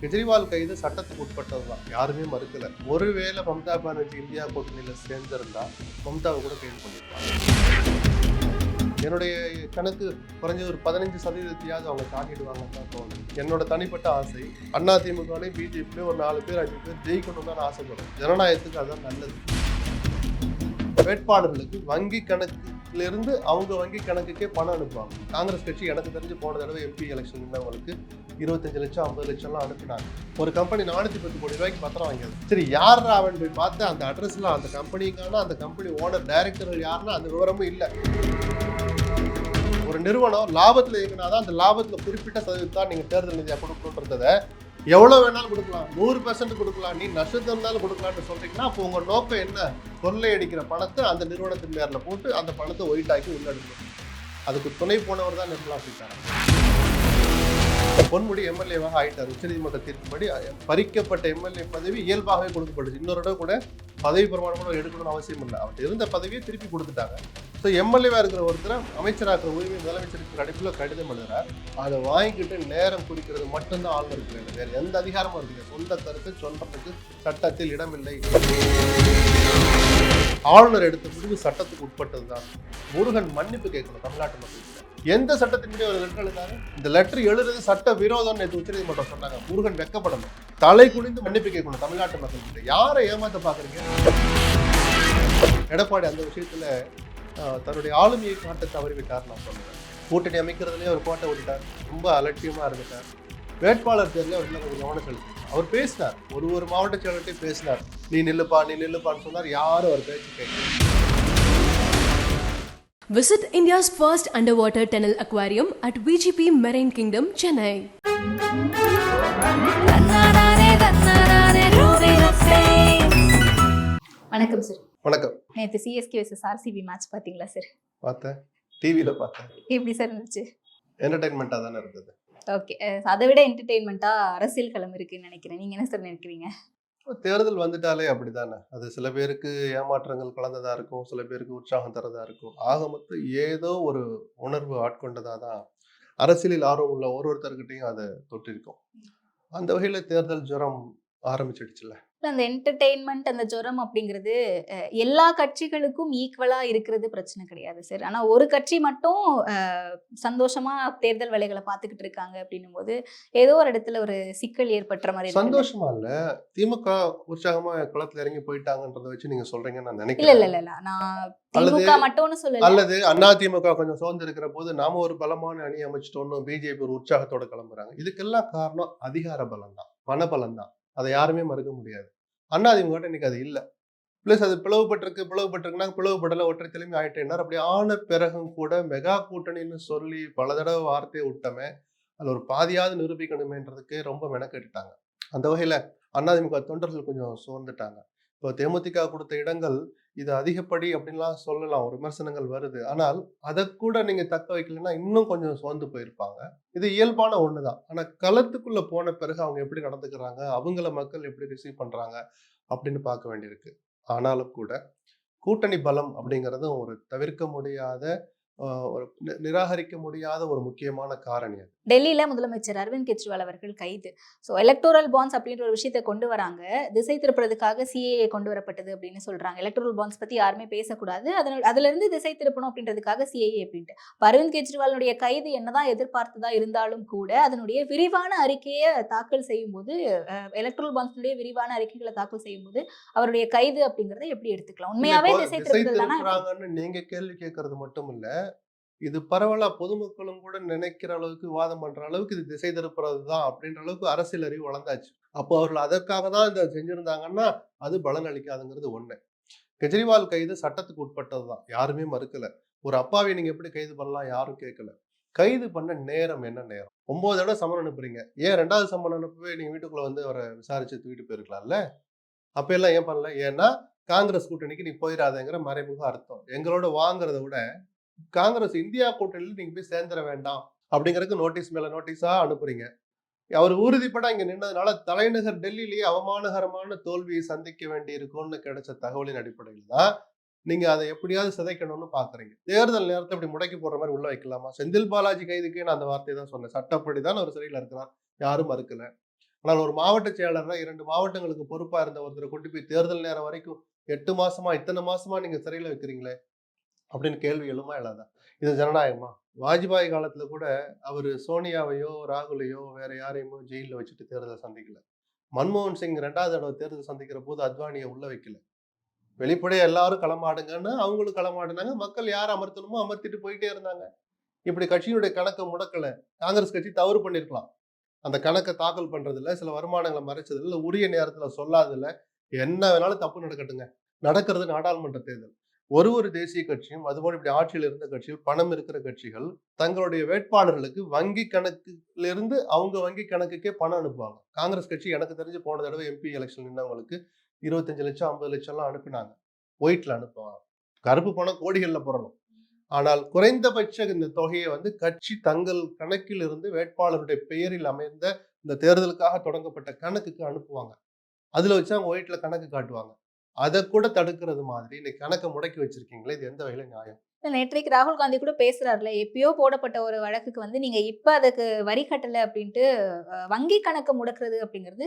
கெஜ்ரிவால் கைது சட்டத்துக்கு உட்பட்டது தான் யாருமே மறுக்கல. ஒருவேளை மம்தா பானர்ஜி இந்தியா கூட்டணியில சேர்ந்திருந்தா மம்தாவை கூட கைது பண்ணியிருப்பாங்க என்னுடைய கணக்கு குறைஞ்ச ஒரு பதினஞ்சு சதவீதத்தையாவது அவங்க தாண்டிடுவாங்கன்னு தான் தோணுது. என்னோட தனிப்பட்ட ஆசை அண்ணா திமுகவிலையும் பிஜேபியிலையும் ஒரு நாலு பேர் அஞ்சு பேர் ஜெயிக்கணும்னு தான் ஆசைப்படுறேன். ஜனநாயகத்துக்கு அதுதான் நல்லது. வேட்பாளர்களுக்கு வங்கி கணக்கு இருந்து அவங்க வங்கி கணக்குக்கே பணம் அனுப்புவாங்க. காங்கிரஸ் கட்சி எனக்கு தெரிஞ்சு போன தடவை எம்பி எலெக்ஷன் இருந்தவங்களுக்கு இருபத்தஞ்சு லட்சம் ஐம்பது லட்சம்லாம் அனுப்பினாங்க. ஒரு கம்பெனி நானூற்றி பத்து கோடி ரூபாய்க்கு பத்திரம் வாங்கியது. சரி யார் அவன் போய் பார்த்து அந்த அட்ரஸில் அந்த கம்பெனிக்கான அந்த கம்பெனி ஓனர் டைரக்டர் யாருன்னா அந்த விவரமும் இல்லை. ஒரு நிறுவனம் லாபத்தில் இயங்கினாதான் அந்த லாபத்தில் குறிப்பிட்ட சதவீதம் நீங்கள் தேர்தல் நிதியாக கொடுக்கணுன்றதை எவ்வளோ வேணாலும் கொடுக்கலாம். நூறு பெர்சன்ட் கொடுக்கலாம். நீ நஷ்டத்தை இருந்தாலும் கொடுக்கலாம்னு சொல்றீங்கன்னா அப்போ உங்கள் நோக்கம் என்ன? கொள்ளையடிக்கிற பணத்தை அந்த நிறுவனத்தின் பேரில் போட்டு அந்த பணத்தை ஒயிட் ஆக்கி உள்ளெடுக்கணும் அதுக்கு துணை போனவர் தான் நிர்மலா சீதாராமன். பொன்முடி எம்எல்ஏவாக ஆயிட்டார். உச்சநீதிமன்ற தீர்ப்புப்படி பறிக்கப்பட்ட எம்எல்ஏ பதவி இயல்பாகவே கொடுக்கப்படுது இன்னொரு இடம் கூட பதவி பிரமாணம் கூட எடுக்கணும்னு அவசியம் இல்லை. அவர்கிட்ட இருந்த பதவியை திருப்பி கொடுத்துட்டாங்க. ஸோ எம்எல்ஏவாக இருக்கிற ஒருத்தர் அமைச்சராக்கிற உரிமை முதலமைச்சருக்கு அடிப்பில் கடிதம் எழுதுறார். அதை வாங்கிக்கிட்டு நேரம் குறிக்கிறது மட்டும்தான் ஆளுநருக்கு வேண்டும் வேறு எந்த அதிகாரமும் இருக்குது சொந்த கருத்து சொல்றதுக்கு சட்டத்தில் இடமில்லை. ஆளுநர் எடுத்த முடிவு சட்டத்துக்கு உட்பட்டது தான் முருகன் மன்னிப்பு கேட்கணும் தமிழ்நாட்டு மக்கள் எந்த சட்டத்தின்படி ஒரு லெட்டர் எழுதாரு இந்த லெட்டர் எழுதுறது சட்ட விரோதம் நேற்று உச்சநீதிமன்றம் சொன்னாங்க. முருகன் வெக்கப்படணும். தலை குனிந்து மன்னிப்பு கேட்கணும். தமிழ்நாட்டு மக்கள்கிட்ட யாரை ஏமாத்த பாக்குறீங்க எடப்பாடி அந்த விஷயத்துல தன்னுடைய ஆளுமையை காட்ட தவறிவிட்டார் நான் சொல்லுவேன் கூட்டணி அமைக்கிறதுலேயே ஒரு கோட்டை விட்டுட்டார் ரொம்ப அலட்சியமா இருந்துட்டார். வேட்பாளர் தேர்தலில் அவர் இன்னும் கொஞ்சம் கவனம் செலுத்தி அவர் பேசினார். ஒரு ஒரு மாவட்ட செயலர்கிட்டையும் பேசினார். நீ நில்லுப்பா நீ நில்லுப்பான்னு சொன்னார். யாரும் அவர் பேச்சு கேட்கல. Visit India's first underwater tunnel aquarium at VGP Marine Kingdom, Chennai. வணக்கம் சார் வணக்கம். நேற்று சிஎஸ்கே வர்சஸ் ஆர்சிபி மேட்ச் பார்த்தீங்களா சார் பார்த்தேன். டிவியில் பார்த்தேன். எப்படி சார் இருந்துச்சு? என்டர்டைன்மெண்ட்டாக தானே இருந்தது. ஓகே அதை விட என்டர்டெயின்மெண்ட்டாக அரசியல் களம் இருக்குன்னு நினைக்கிறேன். நீங்கள் என்ன சார் நினைக்கிறீங்க? தேர்தல் வந்துட்டாலே அப்படிதானே அது சில பேருக்கு ஏமாற்றங்கள் கலந்ததா இருக்கும் சில பேருக்கு உற்சாகம் தரதா இருக்கும். ஆக மொத்தம் ஏதோ ஒரு உணர்வு ஆட்கொண்டதா தான் அரசியலில் ஆர்வம் உள்ள ஒரு ஒருத்தர்கிட்டையும் அதை தொட்டிருக்கும். அந்த வகையில தேர்தல் ஜுரம் ஆரம்பிச்சிடுச்சுல்ல. அந்த என்டர்டெயின்மெண்ட் அந்த ஜுரம் அப்படிங்கிறது எல்லா கட்சிகளுக்கும் ஈக்குவலாக இருக்கிறது பிரச்சனை கிடையாது சார் ஆனால் ஒரு கட்சி மட்டும் அஹ், சந்தோஷமா தேர்தல் வேலைகளை பார்த்துக்கிட்டு இருக்காங்க அப்படின்னும் போது ஏதோ ஒரு இடத்துல ஒரு சிக்கல் ஏற்பட்டுற மாதிரி சந்தோஷமா இல்ல? திமுக உற்சாகமா களத்துல இறங்கி போயிட்டாங்கன்றத வச்சு நீங்க சொல்றீங்கன்னு நான் நினைக்கிறேன். இல்ல இல்ல இல்ல நான் திமுக மட்டும்னு சொல்லல. அல்லது அண்ணா திமுக கொஞ்சம் சோர்ந்து இருக்கிற போது நாம ஒரு பலமான அணி அமைச்சிட்டோம்னு பிஜேபி ஒரு உற்சாகத்தோட கிளம்புறாங்க. இதுக்கெல்லாம் காரணம் அதிகார பலம் தான் பண பலம் தான் அதை யாருமே மறுக்க முடியாது. அண்ணா திமுக இன்னைக்கு அது இல்லை. பிளஸ் அது பிளவுபட்டிருக்கு பிளவுபட்டிருக்குன்னா பிளவுபடல ஒற்றை தலைமை ஆயிட்டேன்னார் அப்படி ஆன பிறகும் கூட மெகா கூட்டணின்னு சொல்லி பல தடவை வார்த்தையை விட்டமே அதில் ஒரு பாதியாவது நிரூபிக்கணுமேன்றதுக்கு ரொம்ப மெனக்கெட்டுட்டாங்க. அந்த வகையில் அதிமுக தொண்டர்கள் கொஞ்சம் சோர்ந்துட்டாங்க. இப்போ தேமுதிக கொடுத்த இடங்கள் இது அதிகப்படி அப்படின்லாம் சொல்லலாம். ஒரு விமர்சனங்கள் வருது. ஆனால் அதை கூட நீங்க தக்க வைக்கலைன்னா இன்னும் கொஞ்சம் சோர்ந்து போயிருப்பாங்க. இது இயல்பான ஒன்று தான். ஆனால் களத்துக்குள்ள போன பிறகு அவங்க எப்படி நடந்துக்கிறாங்க? அவங்கள மக்கள் எப்படி ரிசீவ் பண்றாங்க? அப்படின்னு பார்க்க வேண்டியிருக்கு. ஆனாலும் கூட கூட்டணி பலம் அப்படிங்கிறதும் ஒரு தவிர்க்க முடியாத ஒரு நிராகரிக்க முடியாத ஒரு முக்கியமான காரணி அது. டெல்லியில முதலமைச்சர் அரவிந்த் கெஜ்ரிவால் அவர்கள் கைது. ஸோ எலக்டோரல் பாண்ட்ஸ் அப்படின்ற ஒரு விஷயத்தை கொண்டு வராங்க. திசை திருப்புறதுக்காக சிஏஏ கொண்டு வரப்பட்டது அப்படின்னு சொல்றாங்க. எலக்டோரல் பாண்ட்ஸ் பத்தி யாருமே பேசக்கூடாது. அதனால அதுல இருந்து திசை திருப்பணும் அப்படின்றதுக்காக சிஏஏ அப்படின்ட்டு. அரவிந்த் கெஜ்ரிவாலுடைய கைது என்னதான் எதிர்பார்த்ததா இருந்தாலும் கூட அதனுடைய விரிவான அறிக்கையை தாக்கல் செய்யும்போது எலக்ட்ரல் பாண்ட்ஸுடைய விரிவான அறிக்கைகளை தாக்கல் செய்யும்போது அவருடைய கைது அப்படிங்கறத எப்படி எடுத்துக்கலாம்? உண்மையாவே திசை திருப்புறாங்கன்னு நீங்க கேள்வி கேட்கறது மட்டும் இல்ல இது பரவலாக பொதுமக்களும் கூட நினைக்கிற அளவுக்கு வாதம் பண்ணுற அளவுக்கு இது திசை திருப்புறது தான் அப்படின்ற அளவுக்கு அரசியல் அறிவு வளர்ந்தாச்சு. அப்போ அவர்கள் அதற்காக தான் இதை செஞ்சுருந்தாங்கன்னா அது பலன் அளிக்காதுங்கிறது ஒன்று கெஜ்ரிவால் கைது சட்டத்துக்கு உட்பட்டது தான் யாருமே மறுக்கலை. ஒரு அப்பாவை நீங்கள் எப்படி கைது பண்ணலாம் யாரும் கேட்கல கைது பண்ண நேரம் என்ன நேரம்? ஒம்பது தடவை சம்மன் அனுப்புறீங்க. ஏன் ரெண்டாவது சம்மன் அனுப்பவே நீங்கள் வீட்டுக்குள்ளே வந்து அவரை விசாரிச்சு தூக்கிட்டு போயிருக்கலாம்ல? அப்போ எல்லாம் ஏன் பண்ணல? ஏன்னா காங்கிரஸ் கூட்டணிக்கு நீ போயிடாதேங்கிற மறைமுக அர்த்தம். எங்களோட வாங்குறத விட காங்கிரஸ் இந்தியா கூட்டணியில் நீங்கள் போய் சேர்ந்துட வேண்டாம் அப்படிங்கிறதுக்கு நோட்டீஸ் மேலே நோட்டீஸாக அனுப்புறீங்க. அவர் உறுதிப்பட இங்கே நின்றதுனால தலைநகர் டெல்லியிலேயே அவமானகரமான தோல்வியை சந்திக்க வேண்டி இருக்கும்னு கிடைச்ச தகவலின் அடிப்படையில் தான் நீங்க அதை எப்படியாவது சிதைக்கணும்னு பாக்குறீங்க. தேர்தல் நேரத்தை இப்படி முடக்கி போடுற மாதிரி உள்ள வைக்கலாமா? செந்தில் பாலாஜி கைதுக்கு நான் அந்த வார்த்தையை தான் சொன்னேன். சட்டப்படி தான் அவர் சிறையில் இருக்கிறார் யாரும் மறுக்கல. ஆனால் ஒரு மாவட்ட செயலர்னா இரண்டு மாவட்டங்களுக்கு பொறுப்பா இருந்த ஒருத்தரை கொண்டு போய் தேர்தல் நேரம் வரைக்கும் எட்டு மாசமா இத்தனை மாசமா நீங்க சிறையில் வைக்கிறீங்களே? அப்படின்னு கேள்வி எழுமா இல்லாதா? இது ஜனநாயகமா? வாஜ்பாய் காலத்துல கூட அவர் சோனியாவையோ ராகுலையோ வேற யாரையுமோ ஜெயிலில் வச்சுட்டு தேர்தல் சந்திக்கல. மன்மோகன் சிங் ரெண்டாவது தடவை தேர்தல் சந்திக்கிற போது அத்வானியை உள்ள வைக்கல. வெளிப்படையா எல்லாரும் களமாடுங்கன்னு அவங்களும் களமாடினாங்க. மக்கள் யார் அமர்த்தணுமோ அமர்த்திட்டு போயிட்டே இருந்தாங்க. இப்படி கட்சியினுடைய கணக்கை முடக்கல. காங்கிரஸ் கட்சி தவறு பண்ணிருக்கலாம். அந்த கணக்கை தாக்கல் பண்றதுல சில வருமானங்களை மறைச்சதுல உரிய நேரத்துல சொல்லாததுல என்ன வேணாலும் தப்பு நடக்கட்டுங்க. நடக்கிறது நாடாளுமன்ற தேர்தல். ஒரு ஒரு தேசிய கட்சியும் அதுபோல் இப்படி ஆட்சியில் இருந்த கட்சிகள் பணம் இருக்கிற கட்சிகள் தங்களுடைய வேட்பாளர்களுக்கு வங்கி கணக்குல இருந்து அவங்க வங்கி கணக்குக்கே பணம் அனுப்புவாங்க. காங்கிரஸ் கட்சி எனக்கு தெரிஞ்சு போன தடவை எம்பி எலெக்ஷன் நின்றவங்களுக்கு இருபத்தஞ்சு லட்சம் ஐம்பது லட்சம்லாம் அனுப்பினாங்க. ஒயிட்ல அனுப்புவாங்க. கருப்பு பணம் கோடிகளில் புரணும் ஆனால் குறைந்தபட்ச இந்த தொகையை வந்து கட்சி தங்கள் கணக்கில் இருந்து வேட்பாளருடைய பெயரில் அமைந்த இந்த தேர்தலுக்காக தொடங்கப்பட்ட கணக்குக்கு அனுப்புவாங்க. அதில் வச்சு அவங்க ஒயிட்ல கணக்கு காட்டுவாங்க. அதை கூட தடுக்கிறது மாதிரி. இன்னைக்கு கணக்கை முடக்கி வச்சிருக்கீங்களே இது எந்த வகையில நியாயம்? நேற்றைக்கு ராகுல் காந்தி கூட பேசுறாருல எப்பயோ போடப்பட்ட ஒரு வழக்குக்கு வந்து நீங்க இப்ப அதுக்கு வரி கட்டல அப்படின்ட்டு வங்கி கணக்கு முடக்குறது அப்படிங்கிறது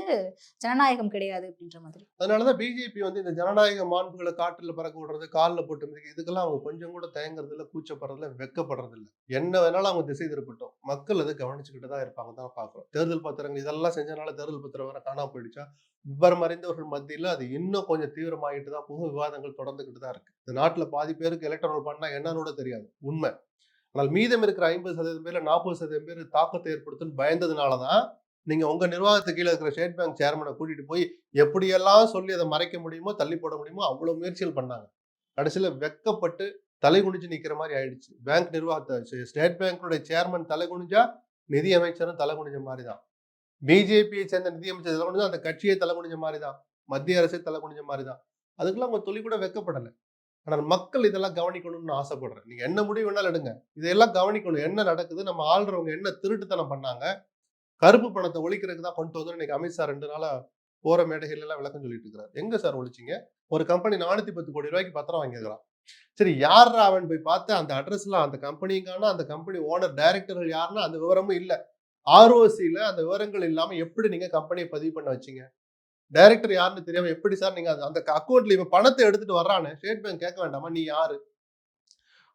ஜனநாயகம் கிடையாது அப்படின்ற மாதிரி. அதனாலதான் பிஜேபி வந்து இந்த ஜனநாயக மாண்புகளை காட்டுல பறக்க விடுறது காலில் போட்டு மிதிக்க இதுக்கெல்லாம் அவங்க கொஞ்சம் கூட தயங்குறது இல்ல கூச்சப்படுறதுல வெக்கப்படுறது இல்ல என்ன வேணாலும் அவங்க திசை திருப்பட்டும். மக்கள் அதை கவனிச்சுக்கிட்டு தான் இருப்பாங்க தான் பாக்குறோம் தேர்தல் பத்திரங்கள் இதெல்லாம் செஞ்சனால தேர்தல் பத்திரம் வேற காணாம போயிடுச்சா? விவரம் அறிந்தவர்கள் மத்தியில அது இன்னும் கொஞ்சம் தீவிரமாகிட்டு தான் போகும் விவாதங்கள் தொடர்ந்துக்கிட்டு தான் இருக்கு. இந்த நாட்டில் பாதி பேருக்கு எலக்ட்ரல் பண்ணா என்னன்னு கூட தெரியாது உண்மை. ஆனால் மீதம் இருக்கிற ஐம்பது சதவீதம் பேர்ல நாற்பது சதவீதம் பேர் தாக்கத்தை ஏற்படுத்துன்னு பயந்ததுனாலதான் நீங்க உங்க நிர்வாகத்துக்கு கீழே இருக்கிற ஸ்டேட் பேங்க் சேர்மனை கூட்டிட்டு போய் எப்படியெல்லாம் சொல்லி அதை மறைக்க முடியுமோ தள்ளி போட முடியுமோ அவ்வளவு முயற்சிகள் பண்ணாங்க. கடைசியில வெக்கப்பட்டு தலை குனிஞ்சு நிக்கிற மாதிரி ஆயிடுச்சு. பேங்க் நிர்வாகத்தை ஸ்டேட் பேங்கோட சேர்மன் தலை குனிஞ்சா நிதி அமைச்சரும் தலை குனிஞ்ச மாதிரி தான். பிஜேபியை சேர்ந்த நிதி அமைச்சர் தலை குனிஞ்சா அந்த கட்சியை தலை குனிஞ்ச மாதிரி தான். மத்திய அரசே தலை குனிஞ்ச மாதிரி தான். அதுக்கெல்லாம் அவங்க தொழில் கூட வெக்கப்படலை. ஆனால் மக்கள் இதெல்லாம் கவனிக்கணும்னு ஆசைப்படுறேன். நீங்கள் என்ன முடிவு வேணாலும் எடுங்க. இதையெல்லாம் கவனிக்கணும். என்ன நடக்குது? நம்ம ஆள்றவங்க என்ன திருட்டுத்தனம் பண்ணாங்க? கருப்பு பணத்தை ஒழிக்கிறதுக்கு தான் கொண்டு வந்து இன்னைக்கு அமித்ஷா ரெண்டு நாளாக போகிற மேடைகள் எல்லாம் விளக்கம் சொல்லிட்டு இருக்கிறார் எங்கே சார் ஒழிச்சிங்க? ஒரு கம்பெனி நானூற்றி பத்து கோடி ரூபாய்க்கு பத்திரம் வாங்கியிருக்கிறான். சரி யாரா அவன் போய் பார்த்து அந்த அட்ரஸ்லாம் அந்த கம்பெனிங்கான அந்த கம்பெனி ஓனர் டைரக்டர்கள் யாருன்னா அந்த விவரமும் இல்லை. ஆர்ஓசியில் அந்த விவரங்கள் இல்லாமல் எப்படி நீங்கள் கம்பெனியை பதிவு பண்ண வச்சீங்க? டைரக்டர் யாருன்னு தெரியாமல் எப்படி சார் நீங்கள் அந்த- அந்த இப்போ பணத்தை எடுத்துகிட்டு வர்றானே? ஸ்டேட் பேங்க் கேட்க வேண்டாமா? நீ யாரு?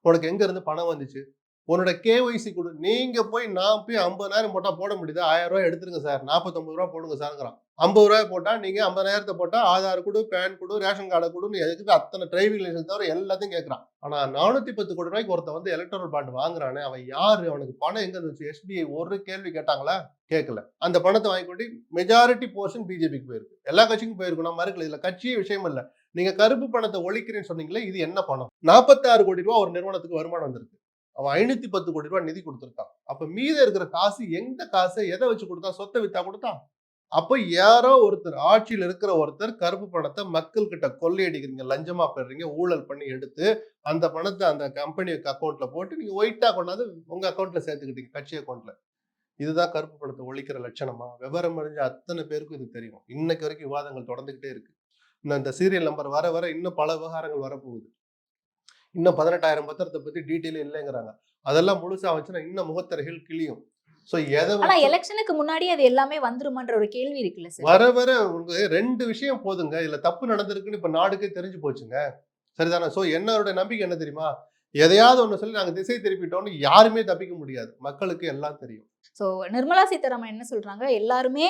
உனக்கு எங்கேருந்து பணம் வந்துச்சு? உன்னோட கேஒய்சி கொடு. நீங்கள் போய் நான் போய் ஐம்பதாயிரம் போட்டால் போட முடியுது? ஆயிரம் ரூபாய் எடுத்துருங்க சார். நாற்பத்தொம்பது ரூபா போடுங்க சாருங்கிறான். ஐம்பது ரூபாய் போட்டால் நீங்கள் ஐம்பதாயிரத்தை போட்டால் ஆதார் கொடு பேன் கொடு ரேஷன் கார்டை கொடுன்னு எதுக்கு அத்தனை டிரைவிங் லைசன்ஸ் தவிர எல்லாத்தையும் கேட்குறான் ஆனால் நானூற்றி பத்து கோடி ரூபாய்க்கு ஒருத்த வந்து எலக்ட்ரல் பாண்ட் வாங்குறானே அவன் யார்? அவனுக்கு பணம் எங்கே இருந்துச்சு? எஸ்பிஐ ஒரு கேள்வி கேட்டாங்களா? கேட்கல அந்த பணத்தை வாங்கி கொண்டு மெஜாரிட்டி போர்ஷன் பிஜேபிக்கு போயிருக்கு. எல்லா கட்சிக்கும் போயிருக்கும் நான் மறுக்கல. இதில் கட்சியே விஷயம் இல்லை. நீங்கள் கருப்பு பணத்தை ஒழிக்கிறேன்னு சொன்னீங்களே இது என்ன பணம்? நாற்பத்தாறு கோடி ரூபாய் ஒரு நிறுவனத்துக்கு வருமானம் வந்திருக்கு. அவன் ஐநூத்தி பத்து கோடி ரூபாய் நிதி கொடுத்துருக்கான். அப்ப மீதம் இருக்கிற காசு எந்த காசை எதை வச்சு கொடுத்தா சொத்தை வித்தா கொடுத்தான்? அப்ப யாரோ ஒருத்தர் ஆட்சியில் இருக்கிற ஒருத்தர் கருப்பு பணத்தை மக்கள் கிட்ட கொள்ளையடிக்கிறீங்க லஞ்சமா பெறீங்க ஊழல் பண்ணி எடுத்து அந்த பணத்தை அந்த கம்பெனி அக்கௌண்ட்ல போட்டு நீங்க ஒயிட்டா கொண்டாந்து உங்க அக்கௌண்ட்ல சேர்த்துக்கிட்டீங்க கட்சி அக்கௌண்ட்ல இதுதான் கருப்பு பணத்தை ஒழிக்கிற லட்சணமா? விவரம் அறிஞ்ச அத்தனை பேருக்கும் இது தெரியும். இன்னைக்கு வரைக்கும் விவாதங்கள் தொடர்ந்துகிட்டே இருக்கு. இந்த சீரியல் நம்பர் வர வர இன்னும் பல விவகாரங்கள் வரப்போகுது. இன்னும் பதினெட்டாயிரம் பத்திரத்தை பத்தி டீட்டெயில் இல்லைங்கிறாங்க. அதெல்லாம் முழுசா வச்சுன்னா இன்னும் முகத்திரைகள் கிளியும் ஸோ எதை ஆனா எலெக்ஷனுக்கு முன்னாடி அது எல்லாமே வந்துருமான்ற ஒரு கேள்வி இருக்குல்ல சார் வர வர உங்களுக்கு ரெண்டு விஷயம் போதுங்க. இதுல தப்பு நடந்திருக்குன்னு இப்ப நாடுக்கே தெரிஞ்சு போச்சுங்க. சரிதானே? சோ என்னோட நம்பிக்கை என்ன தெரியுமா? எதையாவது ஒண்ணு சொல்லி நாங்க திசை திருப்பிட்டோம்னு யாருமே தப்பிக்க முடியாது. மக்களுக்கு எல்லாம் தெரியும். ஸோ நிர்மலா சீதாராமன் என்ன சொல்றாங்க? எல்லாருமே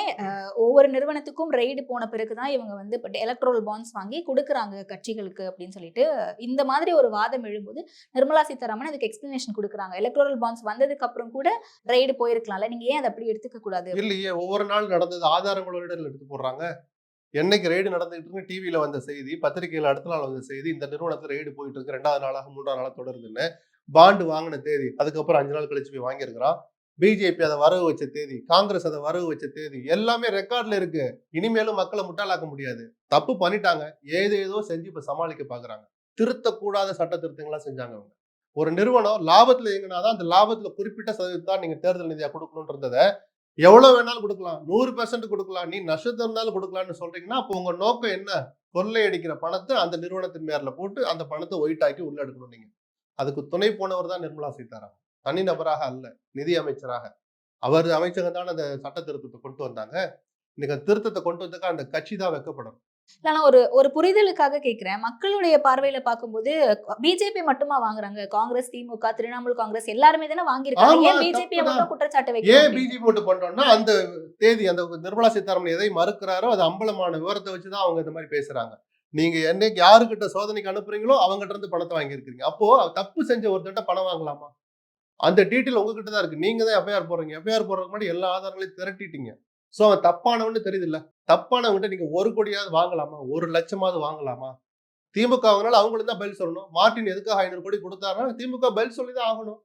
ஒவ்வொரு நிறுவனத்துக்கும் ரெய்டு போன பிறகுதான் இவங்க வந்து இப்போ எலக்ட்ரோல் பாண்ட்ஸ் வாங்கி கொடுக்குறாங்க கட்சிகளுக்கு அப்படின்னு சொல்லிட்டு இந்த மாதிரி ஒரு வாதம் எழும்போது நிர்மலா சீதாராமன் அதுக்கு எக்ஸ்பிளனேஷன் கொடுக்குறாங்க. எலக்ட்ரோல் பாண்ட்ஸ் வந்ததுக்கு அப்புறம் கூட ரெய்டு போயிருக்கலாம்ல. நீங்க ஏன் அதை அப்படி எடுத்துக்க கூடாது? இல்லையே ஒவ்வொரு நாள் நடந்தது ஆதாரங்களோட எடுத்து போடுறாங்க. என்னைக்கு ரெய்டு நடந்துகிட்டு இருக்கு டிவியில வந்த செய்தி பத்திரிகையில அடுத்த நாள் வந்த செய்தி இந்த நிறுவனத்துல ரெய்டு போயிட்டு இருக்கு ரெண்டாவது நாளாக மூன்றாவது நாளாக தொடருதுன்னு பாண்டு வாங்கின தேதி அதுக்கப்புறம் அஞ்சு நாள் கழிச்சு போய் வாங்கியிருக்கிறான் பிஜேபி அதை வரவு வச்ச தேதி காங்கிரஸ் அதை வரவு வச்ச தேதி எல்லாமே ரெக்கார்ட்ல இருக்கு. இனிமேலும் மக்களை முட்டாளாக்க முடியாது. தப்பு பண்ணிட்டாங்க. ஏதேதோ செஞ்சு இப்ப சமாளிக்க பாக்குறாங்க. திருத்தக்கூடாத சட்ட திருத்தங்களா செஞ்சாங்க அவங்க. ஒரு நிறுவனம் லாபத்துல இயங்கினாதான் அந்த லாபத்துல குறிப்பிட்ட சதவீதம் தான் நீங்க தேர்தல் நிதியா கொடுக்கணும்ன்றத எவ்வளோ வேணாலும் கொடுக்கலாம். நூறு பெர்சன்ட் கொடுக்கலாம். நீ நஷ்டத்தை இருந்தாலும் கொடுக்கலாம்னு சொல்றீங்கன்னா அப்போ உங்க நோக்கம் என்ன? கொள்ளையடிக்கிற பணத்தை அந்த நிறுவனத்தின் மேல போட்டு அந்த பணத்தை ஒயிட் ஆக்கி உள்ள எடுக்கணும் நீங்க. அதுக்கு துணை போனவர் தான் நிர்மலா சீதாராமன். தனிநபராக அல்ல நிதி அமைச்சராக. அவர் அமைச்சகம் தான் அந்த சட்ட திருத்தத்தை கொண்டு வந்தாங்க. இன்னைக்கு திருத்தத்தை கொண்டு வந்ததுக்கு அந்த கட்சி தான் வைக்கப்படும் இல்லைனா ஒரு ஒரு புரிதலுக்காக கேட்கிறேன் மக்களுடைய பார்வையில பார்க்கும்போது பிஜேபி மட்டுமா வாங்குறாங்க? காங்கிரஸ் திமுக திரிணாமுல் காங்கிரஸ் எல்லாருமே தானே வாங்கியிருக்காங்க. ஏன் பிஜேபியை. மட்டும் குற்றச்சாட்டு ஏன் வைக்கிறோம் பிஜேபி மட்டும் பண்றோம்னா அந்த தேதி அந்த நிர்மலா சீதாராமன் எதை மறுக்கிறாரோ அது அம்பலமான விவரத்தை வச்சுதான் அவங்க இந்த மாதிரி பேசுறாங்க. நீங்க என்னைக்கு யாருக்கிட்ட சோதனைக்கு அனுப்புறீங்களோ அவங்ககிட்ட இருந்து பணத்தை வாங்கியிருக்கீங்க அப்போ தப்பு செஞ்ச ஒருத்தட்ட பணம் வாங்கலாமா? அந்த டீட்டெயில் உங்ககிட்ட தான் இருக்கு. நீங்க தான் எஃப்ஐஆர் போடுறீங்க. எஃப்ஐஆர் போடுறதுக்கு முன்னாடி எல்லா ஆதாரங்களையும் திரட்டிட்டீங்க. ஸோ அவன் தப்பானவன்னு தெரியுது இல்ல தப்பானவன்கிட்ட நீங்கள் ஒரு கோடியாவது வாங்கலாமா? ஒரு லட்சமாவது வாங்கலாமா? திமுக அவங்களால அவங்களுக்கு தான் பதில் சொல்லணும். மார்ட்டின் எதுக்காக ஐநூறு கோடி கொடுத்தாருன்னா திமுக பதில் சொல்லி தான் ஆகணும்.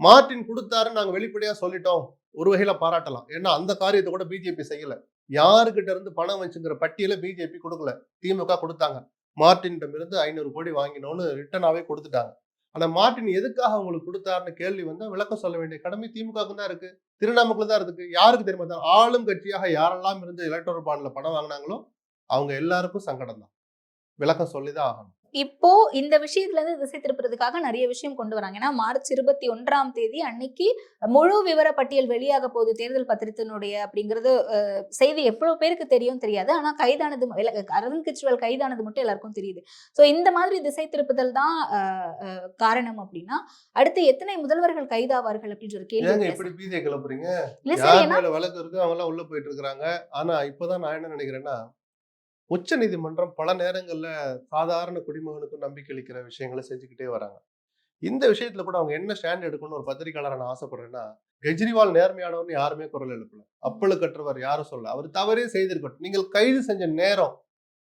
மார்ட்டின் கொடுத்தாருன்னு நாங்கள் வெளிப்படையாக சொல்லிட்டோம். ஒரு வகையில் பாராட்டலாம். ஏன்னா அந்த காரியத்தை கூட பிஜேபி செய்யல. யாருக்கிட்ட இருந்து பணம் வச்சுங்கிற பட்டியலை பிஜேபி கொடுக்கல. திமுக கொடுத்தாங்க. மார்ட்டினிடம் இருந்து ஐநூறு கோடி வாங்கினோன்னு ரிட்டனாகவே கொடுத்துட்டாங்க. ஆனால் மார்ட்டின் எதுக்காக அவங்களுக்கு கொடுத்தாருன்னு கேள்வி வந்து விளக்கம் சொல்ல வேண்டிய கடமை திமுகவுக்கு தான் இருக்கு. திருவண்ணாமலுக்கு தான் இருக்கு. யாருக்கு தெரியுமா? தான் ஆளும் கட்சியாக யாரெல்லாம் இருந்து எலக்ட்ரல் பாண்டில் பணம் வாங்கினாங்களோ அவங்க எல்லாருக்கும் சங்கடம் தான் விளக்கம் சொல்லி தான் ஆகணும். இப்போ இந்த விஷயத்துல இருந்து திசை திருப்புறதுக்காக நிறைய விஷயம் கொண்டு வராங்க. ஏன்னா மார்ச் இருபத்தி ஒன்றாம் தேதி அன்னைக்கு முழு விவர பட்டியல் வெளியாக போகுது. தேர்தல் பத்திரத்தினுடைய அப்படிங்கிறது செய்தி எவ்வளவு பேருக்கு தெரியும் தெரியாது. ஆனா கைதானது அரவிந்த் கெஜ்ரிவால் கைதானது மட்டும் எல்லாருக்கும் தெரியுது. சோ இந்த மாதிரி திசை திருப்புதல் தான் காரணம் அப்படின்னா அடுத்து எத்தனை முதல்வர்கள் கைதாவார்கள் அப்படின்ற ஒரு கேள்வி. இப்படி பீதியை கிளப்புறீங்க? வழக்கு இருக்கு அவங்க உள்ள போயிட்டு இருக்காங்க ஆனா இப்பதான் நான் என்ன நினைக்கிறேன்னா உச்ச நீதிமன்றம் பல நேரங்களில் சாதாரண குடிமகனுக்கும் நம்பிக்கை அளிக்கிற விஷயங்களை செஞ்சுக்கிட்டே வராங்க. இந்த விஷயத்துல கூட அவங்க என்ன ஸ்டாண்ட் எடுக்கணும்னு ஒரு பத்திரிகையாளரை நான் ஆசைப்படுறேன்னா கெஜ்ரிவால் நேர்மையானவர்னு யாருமே குரல் எழுப்பல. அப்பளு கற்றவர் யாரும் சொல்ல அவர் தவறே செய்திருக்கட்டும். நீங்கள் கைது செஞ்ச நேரம்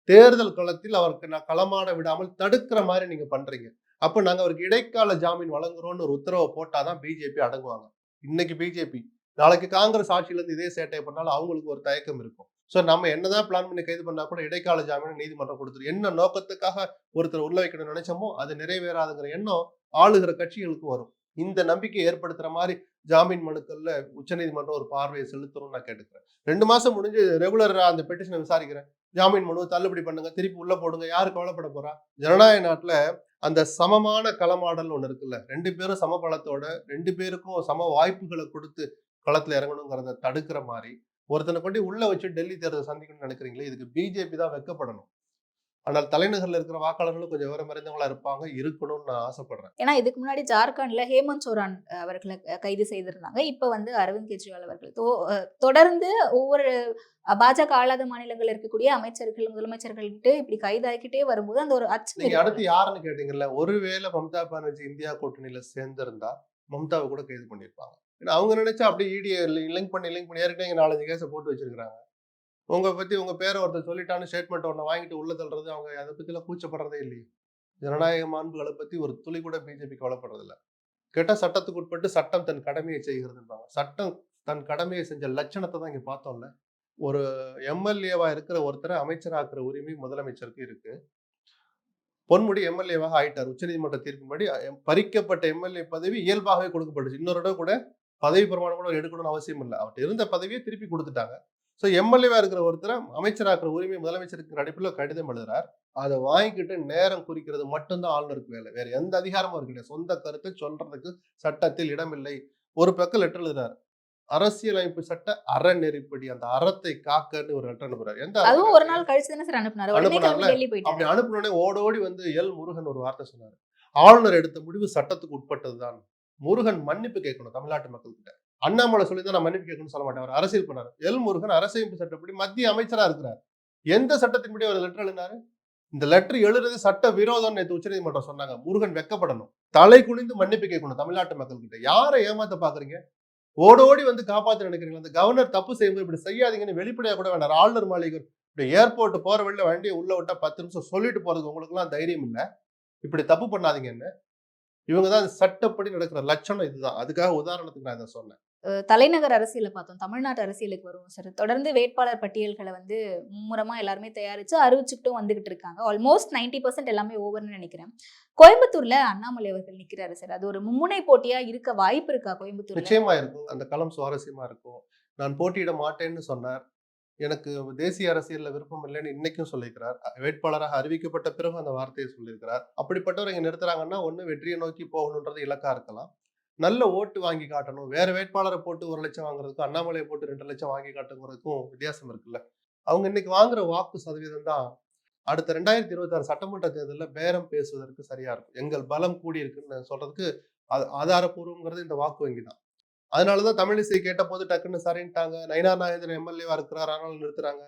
தேர்தல் களத்தில் அவருக்கு நான் களமாட விடாமல் தடுக்கிற மாதிரி நீங்க பண்றீங்க. அப்போ நாங்கள் அவருக்கு இடைக்கால ஜாமீன் வழங்குறோம்னு ஒரு உத்தரவை போட்டாதான் பிஜேபி அடங்குவாங்க. இன்னைக்கு பிஜேபி நாளைக்கு காங்கிரஸ் ஆட்சியிலேருந்து இதே சேட்டை பண்ணாலும் அவங்களுக்கு ஒரு தயக்கம் இருக்கும். ஸோ நம்ம என்னதான் பிளான் பண்ணி கைது பண்ணா கூட இடைக்கால ஜாமீன் நீதிமன்றம் கொடுத்துரு. என்ன நோக்கத்துக்காக ஒருத்தர் உள்ள வைக்கணும்னு நினைச்சோமோ அது நிறைவேறாதுங்கிற எண்ணம் ஆளுகிற கட்சிகளுக்கு வரும். இந்த நம்பிக்கை ஏற்படுத்துற மாதிரி ஜாமீன் மனுக்கள்ல உச்சநீதிமன்றம் ஒரு பார்வையை செலுத்தணும்னு நான் கேட்டுக்கிறேன். ரெண்டு மாசம் முடிஞ்சு ரெகுலரா அந்த பெட்டிஷனை விசாரிக்கிறேன். ஜாமீன் மனுவை தள்ளுபடி பண்ணுங்க திருப்பி உள்ள போடுங்க யாரு கவலைப்பட போறா? ஜனநாயக நாட்டுல அந்த சமமான களமாடல் ஒன்று இருக்குல்ல ரெண்டு பேரும் சம பலத்தோட ரெண்டு பேருக்கும் சம வாய்ப்புகளை கொடுத்து களத்துல இறங்கணுங்கிறத தடுக்கிற மாதிரி ஒருத்தனை கொண்டு உள்ள வச்சு டெல்லி தேர்தல் சந்திக்கணும்னு நினைக்கிறீங்களே இதுக்கு பிஜேபி தான் வெக்கப்படணும். ஆனால் தலைநகர்ல இருக்கிற வாக்காளர்களும் கொஞ்சம் விவரம் அறிந்தவங்களா இருப்பாங்க இருக்கணும்னு நான் ஆசைப்படுறேன். ஏன்னா இதுக்கு முன்னாடி ஜார்க்கண்ட்ல ஹேமந்த் சோரான் அவர்களை கைது செய்திருந்தாங்க. இப்ப வந்து அரவிந்த் கெஜ்ரிவால் அவர்கள். தொடர்ந்து ஒவ்வொரு பாஜக ஆளாத மாநிலங்கள் இருக்கக்கூடிய அமைச்சர்கள் முதலமைச்சர்கள்கிட்ட இப்படி கைதாகிக்கிட்டே வரும்போது அந்த ஒரு நீங்க இருக்குல்ல. அடுத்து யாருன்னு கேட்டீங்கல்ல ஒருவேளை மம்தா பானர்ஜி இந்தியா கூட்டணியில சேர்ந்திருந்தா மம்தாவை கூட கைது பண்ணியிருப்பாங்க. ஏன்னா அவங்க நினைச்சா அப்படியே E இடியை லிங்க் பண்ணி லிங்க் பண்ணி ஏற்கனவே நாலஞ்சு கேஸை போட்டு வச்சிருக்காங்க உங்க பத்தி உங்க பேரை ஒருத்தர் சொல்லிட்டான்னு ஸ்டேட்மெண்ட் ஒன்று வாங்கிட்டு உள்ள தள்ளுறது அவங்க அதை பத்திலாம் கூச்சப்படுறதே இல்லையே. ஜனநாயக மாண்புகளை பத்தி ஒரு துளி கூட பிஜேபி கவலைப்படுறது இல்ல சட்டத்துக்கு உட்பட்டு சட்டம் தன் கடமையை செய்கிறதுன்றாங்க சட்டம் தன் கடமையை செஞ்ச லட்சணத்தை தான் இங்கே பார்த்தோம்ல. ஒரு எம்எல்ஏவா இருக்கிற ஒருத்தரை அமைச்சராக்குற உரிமை முதலமைச்சருக்கு இருக்கு. பொன்முடி எம்எல்ஏவாக ஆயிட்டார். உச்சநீதிமன்ற தீர்ப்பின்படி பறிக்கப்பட்ட எம்எல்ஏ பதவி இயல்பாகவே கொடுக்கப்பட்டுச்சு. இன்னொரு தடவை கூட பதவி பிரமாணம் கூட எடுக்கணும்னு அவசியம் இல்லை. அவர்கிட்ட இருந்த பதவியை திருப்பி கொடுத்துட்டாங்க. ஸோ எம்எல்ஏவா இருக்கிற ஒருத்தரை அமைச்சராக்குற உரிமை முதலமைச்சருக்கு அடிப்பில் கடிதம் எழுதுறார். அதை வாங்கிக்கிட்டு நேரம் குறிக்கிறது மட்டும்தான் ஆளுநருக்கு வேலை. வேற எந்த அதிகாரமும் இருக்கு சொந்த கருத்தை சொல்றதுக்கு சட்டத்தில் இடமில்லை. ஒரு பக்கம் லெட்டர் எழுதுறார். அரசியலமைப்பு சட்ட அறநெறிப்படி அந்த அறத்தை காக்கன்னு ஒரு லெட்டர் அனுப்புறாரு. எந்த அதுவும் ஒரு நாள் கழிச்சு தானே சார் அனுப்புனாரு. அப்படி அனுப்பினோடனே ஓடோடி வந்து எல் முருகன் ஒரு வார்த்தை சொன்னாரு. ஆளுநர் எடுத்த முடிவு சட்டத்துக்கு உட்பட்டதுதான். முருகன் மன்னிப்பு கேட்கணும் தமிழ்நாட்டு மக்கள்கிட்ட. அண்ணாமலை சொல்லி தான் நான் மன்னிப்பு கேட்கணும்னு சொல்ல மாட்டேன். அவர் அரசியல் பண்ணார். எல் முருகன் அரசியமைப்பு சட்டப்படி மத்திய அமைச்சரா இருக்கிறார். எந்த சட்டத்தின்படி அவர் லெட்டர் எழுதினாரு? இந்த லெட்டர் எழுதுறது சட்ட விரோதம் நேற்று உச்சநீதிமன்றம் சொன்னாங்க. முருகன் வெக்கப்படணும். தலை குனிந்து மன்னிப்பு கேட்கணும் தமிழ்நாட்டு மக்கள்கிட்ட. யாரை ஏமாத்த பாக்குறீங்க? ஓடோடி வந்து காப்பாத்த நினைக்கிறீங்க அந்த கவர்னர் தப்பு செய்யும்போது இப்படி செய்யாதீங்கன்னு வெளிப்படையா கூட வேண்டாம் ஆளுநர் மாளிகை இப்படி ஏர்போர்ட் போற வழியில வண்டியை உள்ள விட்டா பத்து நிமிஷம் சொல்லிட்டு போறதுக்கு உங்களுக்குலாம் தைரியம் இல்லை? இப்படி தப்பு பண்ணாதீங்கன்னு. இவங்க தான் சட்டப்படி நடக்கிற லட்சணம் இதுதான். அதுக்காக உதாரணத்துக்கு நான் இதை சொன்னேன் தலைநகர் அரசியலை பார்த்தோம். தமிழ்நாட்டு அரசியலுக்கு வருவோம் சார். தொடர்ந்து வேட்பாளர் பட்டியல்களை வந்து மும்முரமா எல்லாருமே தயாரிச்சு அறிவிச்சுக்கிட்டும் வந்துகிட்டு இருக்காங்க. ஆல்மோஸ்ட் 90% பர்சன்ட் எல்லாமே ஓவர்னு நினைக்கிறேன். கோயம்புத்தூர்ல அண்ணாமலை அவர்கள் நிக்கிறாரு சார். அது ஒரு மும்முனை போட்டியா இருக்க வாய்ப்பு இருக்கா கோயம்புத்தூர்ல? நிச்சயமா இருக்கும். அந்த களம் சுவாரஸ்யமா இருக்கும். நான் போட்டியிட மாட்டேன்னு சொன்னார். எனக்கு தேசிய அரசியலில் விருப்பம் இல்லைன்னு இன்னைக்கும் சொல்லியிருக்கிறார். வேட்பாளராக அறிவிக்கப்பட்ட பிறகு அந்த வார்த்தையை சொல்லியிருக்கிறார். அப்படிப்பட்டவர் இங்கே நிறுத்துறாங்கன்னா ஒன்று வெற்றியை நோக்கி போகணுன்றது இலக்கா இருக்கலாம். நல்ல ஓட்டு வாங்கி காட்டணும். வேற வேட்பாளரை போட்டு ஒரு லட்சம் வாங்குறதுக்கும் அண்ணாமலையை போட்டு ரெண்டு லட்சம் வாங்கி காட்டுங்கிறதுக்கும் வித்தியாசம் இருக்குல்ல. அவங்க இன்னைக்கு வாங்குற வாக்கு சதவீதம் தான் அடுத்த ரெண்டாயிரத்தி இருபத்தாறு சட்டமன்ற தேர்தலில் பேரம் பேசுவதற்கு சரியா இருக்கும். எங்கள் பலம் கூடி இருக்குன்னு சொல்றதுக்கு அது ஆதாரப்பூர்வங்கிறது இந்த வாக்கு வங்கி தான் அதனாலதான் தமிழிசை கேட்ட போது டக்குன்னு சரின்ட்டாங்க. நயனார் நாகேந்திரன் எம்எல்ஏவா இருக்கிறார். ஆனாலும் நிறுத்துறாங்க.